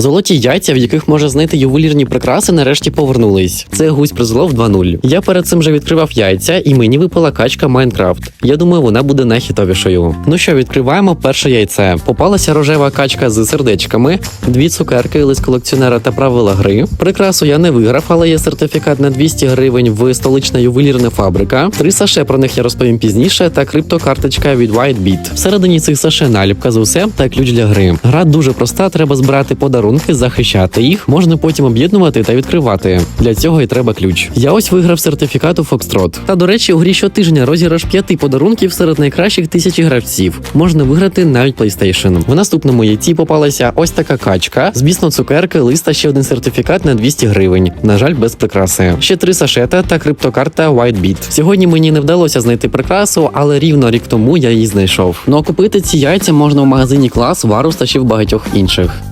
Золоті яйця, в яких можна знайти ювелірні прикраси, нарешті повернулись. Це гусь призлов 2.0. Я перед цим вже відкривав яйця, і мені випала качка Майнкрафт. Я думаю, вона буде найхітовішою. Ну що, відкриваємо перше яйце. Попалася рожева качка з сердечками, дві цукерки, лист колекціонера та правила гри. Прикрасу я не виграв, але є сертифікат на 200 гривень в столична ювелірна фабрика. Три саше про них я розповім пізніше, та криптокарточка від WhiteBit. Всередині цих саше наліпка з усе та ключ для гри. Гра дуже проста, треба збирати подарунки, захищати їх, можна потім об'єднувати та відкривати. Для цього і треба ключ. Я ось виграв сертифікат у Foxtrot. Та до речі, у грі щотижня розіграш п'яти подарунків серед найкращих тисячі гравців. Можна виграти навіть PlayStation. В наступному яйці попалася ось така качка, звісно, цукерки, листа ще один сертифікат на 200 гривень. На жаль, без прикраси. Ще три сашета та криптокарта WhiteBit. Сьогодні мені не вдалося знайти прикрасу, але рівно рік тому я її знайшов. Ну а купити ці яйця можна в магазині клас, Варус та ще в багатьох інших.